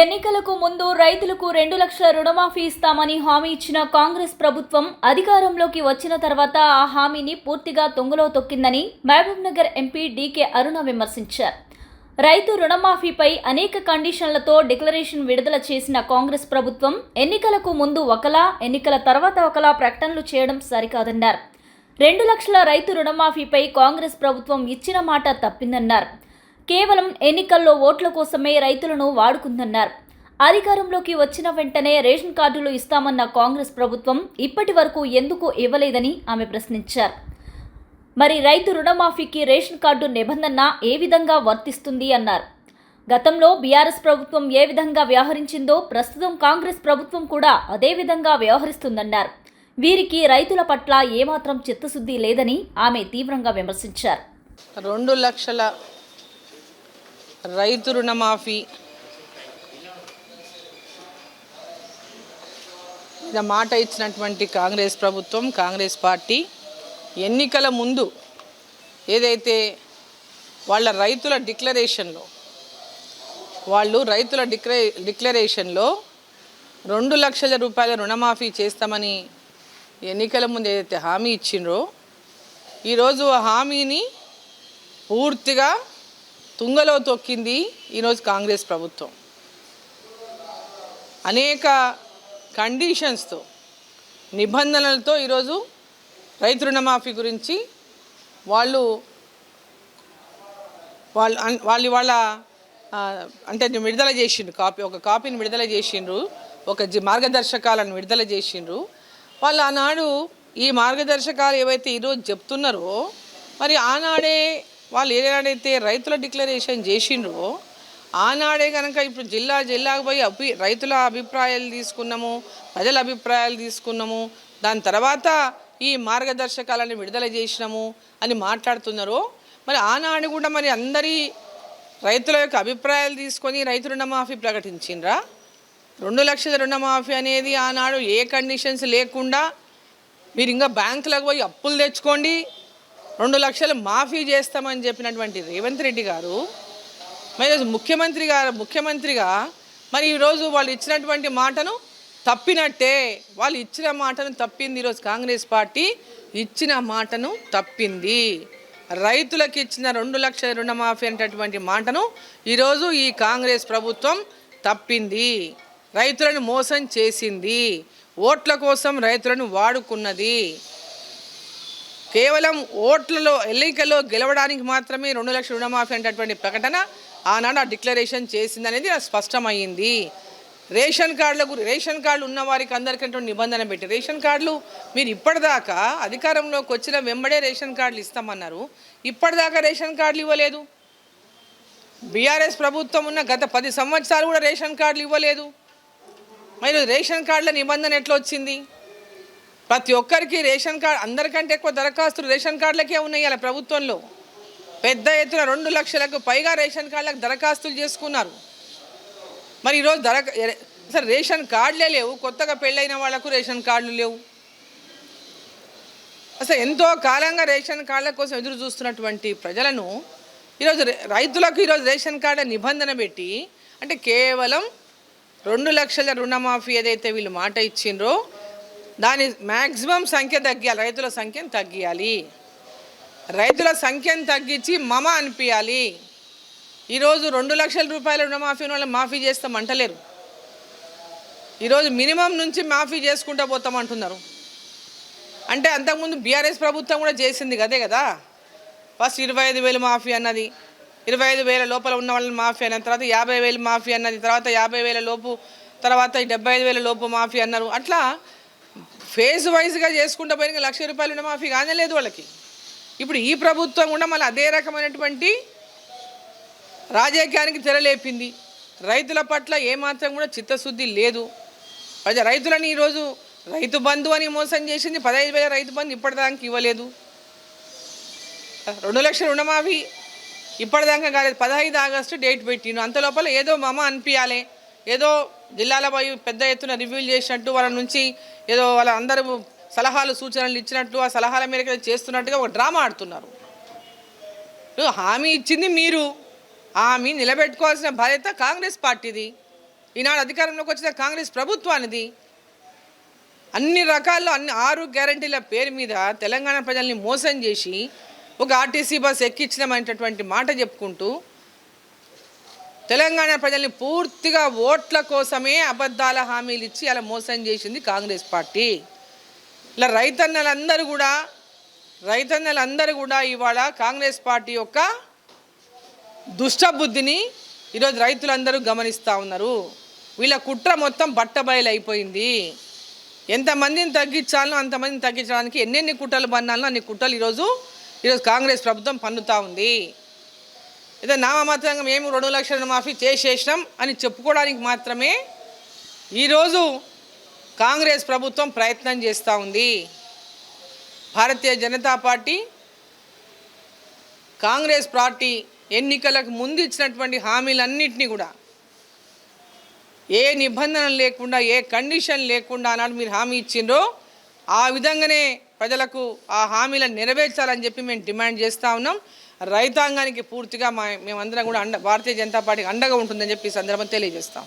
ఎన్నికలకు ముందు రైతులకు రెండు లక్షల రుణమాఫీ ఇస్తామని హామీ ఇచ్చిన కాంగ్రెస్ ప్రభుత్వం అధికారంలోకి వచ్చిన తర్వాత ఆ హామీని పూర్తిగా తొంగలో తొక్కిందని మహబూబ్ నగర్ ఎంపీ డీకే అరుణ విమర్శించారు. రైతు రుణమాఫీపై అనేక కండిషన్లతో డిక్లరేషన్ విడుదల చేసిన కాంగ్రెస్ ప్రభుత్వం ఎన్నికలకు ముందు ఒకలా ఎన్నికల తర్వాత ఒకలా ప్రకటనలు చేయడం సరికాదన్నారు. రెండు లక్షల రైతు రుణమాఫీపై కాంగ్రెస్ ప్రభుత్వం ఇచ్చిన మాట తప్పిందన్నారు. కేవలం ఎన్నికల్లో ఓట్ల కోసమే రైతులను వాడుకుందన్నారు. అధికారంలోకి వచ్చిన వెంటనే రేషన్ కార్డులు ఇస్తామన్న కాంగ్రెస్ ప్రభుత్వం ఇప్పటి వరకు ఎందుకు ఇవ్వలేదని ఆమె ప్రశ్నించారు. మరి రైతు రుణమాఫీకి రేషన్ కార్డు నిబంధన ఏ విధంగా వర్తిస్తుంది అన్నారు. గతంలో బీఆర్ఎస్ ప్రభుత్వం ఏ విధంగా వ్యవహరించిందో ప్రస్తుతం కాంగ్రెస్ ప్రభుత్వం కూడా అదే విధంగా వ్యవహరిస్తుందన్నారు. వీరికి రైతుల పట్ల ఏమాత్రం చిత్తశుద్ధి లేదని ఆమె తీవ్రంగా విమర్శించారు. రెండు లక్షల రైతు రుణమాఫీ. ఇలా మాట ఇచ్చినటువంటి కాంగ్రెస్ ప్రభుత్వం కాంగ్రెస్ పార్టీ ఎన్నికల ముందు ఏదైతే వాళ్ళ రైతుల డిక్లరేషన్లో వాళ్ళు రైతుల డిక్లరే డిక్లరేషన్లో రెండు లక్షల రూపాయల రుణమాఫీ చేస్తామని ఎన్నికల ముందు ఏదైతే హామీ ఇచ్చిండ్రో ఈరోజు ఆ హామీని పూర్తిగా తుంగలో తొక్కింది ఈరోజు కాంగ్రెస్ ప్రభుత్వం. అనేక కండిషన్స్తో నిబంధనలతో ఈరోజు రైతు రుణమాఫీ గురించి వాళ్ళు వాళ్ళు వాళ్ళు వాళ్ళ అంటే విడుదల చేసిండ్రు కాపీ ఒక కాపీని విడుదల చేసిండ్రు ఒక మార్గదర్శకాలను విడుదల చేసిండ్రు. వాళ్ళు ఆనాడు ఈ మార్గదర్శకాలు ఏవైతే ఈరోజు చెప్తున్నారో మరి ఆనాడే వాళ్ళు ఏనాడైతే రైతుల డిక్లరేషన్ చేసిండ్రో ఆనాడే కనుక ఇప్పుడు జిల్లా జిల్లాకు పోయి అభి రైతుల అభిప్రాయాలు తీసుకున్నాము ప్రజల అభిప్రాయాలు తీసుకున్నాము దాని తర్వాత ఈ మార్గదర్శకాలను విడుదల చేసినాము అని మాట్లాడుతున్నారు మరి ఆనాడు కూడా మరి అందరి రైతుల యొక్క అభిప్రాయాలు తీసుకొని రైతు రుణమాఫీ ప్రకటించిండ్రా? రెండు లక్షల రుణమాఫీ అనేది ఆనాడు ఏ కండిషన్స్ లేకుండా మీరు ఇంకా బ్యాంకులకు పోయి అప్పులు తెచ్చుకోండి రెండు లక్షలు మాఫీ చేస్తామని చెప్పినటువంటి రేవంత్ రెడ్డి గారు మరి ఈరోజు ముఖ్యమంత్రి గారు ముఖ్యమంత్రిగా మరి ఈరోజు వాళ్ళు ఇచ్చినటువంటి మాటను తప్పినట్టే వాళ్ళు ఇచ్చిన మాటను తప్పింది ఈరోజు కాంగ్రెస్ పార్టీ ఇచ్చిన మాటను తప్పింది. రైతులకు ఇచ్చిన రెండు లక్షల రుణమాఫీ అనేటటువంటి మాటను ఈరోజు ఈ కాంగ్రెస్ ప్రభుత్వం తప్పింది. రైతులను మోసం చేసింది. ఓట్ల కోసం రైతులను వాడుకున్నది. కేవలం ఓట్లలో ఎన్నికల్లో గెలవడానికి మాత్రమే రెండు లక్షల రుణమాఫీ అనేటటువంటి ప్రకటన ఆనాడు ఆ డిక్లరేషన్ చేసింది అనేది స్పష్టమైంది రేషన్ కార్డుల గురి రేషన్ కార్డులు ఉన్న వారికి అందరికంటే నిబంధన పెట్టి రేషన్ కార్డులు మీరు ఇప్పటిదాకా అధికారంలోకి వచ్చిన వెంబడే రేషన్ కార్డులు ఇస్తామన్నారు. ఇప్పటిదాకా రేషన్ కార్డులు ఇవ్వలేదు. బీఆర్ఎస్ ప్రభుత్వం ఉన్న గత పది సంవత్సరాలు కూడా రేషన్ కార్డులు ఇవ్వలేదు. మరి రేషన్ కార్డుల నిబంధన ఎట్లా వచ్చింది? ప్రతి ఒక్కరికి రేషన్ కార్డు అందరికంటే ఎక్కువ దరఖాస్తులు రేషన్ కార్డులకే ఉన్నాయి అలా ప్రభుత్వంలో. పెద్ద ఎత్తున రెండు లక్షలకు పైగా రేషన్ కార్డులకు దరఖాస్తులు చేసుకున్నారు. మరి ఈరోజు దర అసలు రేషన్ కార్డులే లేవు కొత్తగా పెళ్ళైన వాళ్ళకు రేషన్ కార్డులు లేవు. అసలు ఎంతో కాలంగా రేషన్ కార్డుల కోసం ఎదురు చూస్తున్నటువంటి ప్రజలను ఈరోజు రైతులకు ఈరోజు రేషన్ కార్డు నిబంధన పెట్టి అంటే కేవలం రెండు లక్షల రుణమాఫీ ఏదైతే వీళ్ళు మాట ఇచ్చిండ్రో దాని మ్యాక్సిమం సంఖ్య తగ్గియాలి. రైతుల సంఖ్యను తగ్గియాలి. రైతుల సంఖ్యను తగ్గించి మమ అనిపించాలి ఈరోజు రెండు లక్షల రూపాయల రుణమాఫీ వాళ్ళు మాఫీ చేస్తాం అంటలేరు ఈరోజు మినిమం నుంచి మాఫీ చేసుకుంటూ పోతామంటున్నారు అంటే అంతకుముందు బీఆర్ఎస్ ప్రభుత్వం కూడా చేసింది కదే కదా ఫస్ట్ ఇరవై ఐదు వేలు మాఫీ అన్నది ఇరవై ఐదు వేల లోపల ఉన్న వాళ్ళని మాఫీ అన్నది తర్వాత యాభై వేలు మాఫీ అన్నది తర్వాత యాభై వేల లోపు తర్వాత డెబ్బై ఐదు వేల లోపు మాఫీ అన్నారు. అట్లా ఫేజ్ వైజ్గా చేసుకుంటూ పోయిన లక్ష రూపాయలు రుణమాఫీ మాఫీ కానే లేదు వాళ్ళకి. ఇప్పుడు ఈ ప్రభుత్వం కూడా మళ్ళీ అదే రకమైనటువంటి రాజకీయానికి తెరలేపింది. రైతుల పట్ల ఏమాత్రం కూడా చిత్తశుద్ధి లేదు. ప్రజ రైతులని ఈరోజు రైతు బంధు అని మోసం చేసింది. పదహైదు వేల రైతు బంధు ఇప్పటిదాకా ఇవ్వలేదు. రెండు లక్షల రుణమాఫీ ఇప్పటిదాకా కాలేదు. పదహైదు ఆగస్టు డేట్ పెట్టిండు. అంత లోపల ఏదో మమ అనిపించాలి ఏదో జిల్లాల పోయి పెద్ద ఎత్తున రివ్యూలు చేసినట్టు వాళ్ళ నుంచి ఏదో వాళ్ళ అందరూ సలహాలు సూచనలు ఇచ్చినట్టు ఆ సలహాల మేరకు చేస్తున్నట్టుగా ఒక డ్రామా ఆడుతున్నారు. హామీ ఇచ్చింది మీరు. హామీ నిలబెట్టుకోవాల్సిన బాధ్యత కాంగ్రెస్ పార్టీది. ఈనాడు అధికారంలోకి వచ్చిన కాంగ్రెస్ ప్రభుత్వానిది. అన్ని రకాల్లో అన్ని ఆరు గ్యారంటీల పేరు మీద తెలంగాణ ప్రజల్ని మోసం చేసి ఒక ఆర్టీసీ బస్ ఎక్కించడమైనటువంటి మాట చెప్పుకుంటూ తెలంగాణ ప్రజల్ని పూర్తిగా ఓట్ల కోసమే అబద్ధాల హామీలు ఇచ్చి అలా మోసం చేసింది కాంగ్రెస్ పార్టీ. ఇలా రైతన్నలందరూ కూడా రైతన్నలందరూ కూడా ఇవాళ కాంగ్రెస్ పార్టీ యొక్క దుష్టబుద్ధిని ఈరోజు రైతులందరూ గమనిస్తూ ఉన్నారు. వీళ్ళ కుట్ర మొత్తం బట్టబయలైపోయింది. అయిపోయింది ఎంతమందిని తగ్గించాలో అంతమందిని తగ్గించడానికి ఎన్నెన్ని కుట్రలు పన్నాలో అన్ని కుట్రలు ఈరోజు ఈరోజు కాంగ్రెస్ ప్రభుత్వం పన్నుతూ ఉంది. ఏదో నామమాత్రంగా మేము రెండు లక్షల రుణమాఫీ చేసేసినాం అని చెప్పుకోవడానికి మాత్రమే ఈరోజు కాంగ్రెస్ ప్రభుత్వం ప్రయత్నం చేస్తూ ఉంది. భారతీయ జనతా పార్టీ కాంగ్రెస్ పార్టీ ఎన్నికలకు ముందు ఇచ్చినటువంటి హామీలన్నింటినీ కూడా ఏ నిబంధన లేకుండా ఏ కండిషన్ లేకుండా అన్నాడు మీరు హామీ ఇచ్చిండ్రో ఆ విధంగానే ప్రజలకు ఆ హామీలను నెరవేర్చాలని చెప్పి మేము డిమాండ్ చేస్తూ ఉన్నాం. రైతాంగానికి పూర్తిగా మా మేమందరం కూడా అండ భారతీయ జనతా పార్టీకి అండగా ఉంటుందని చెప్పి ఈ సందర్భం తెలియజేస్తాం.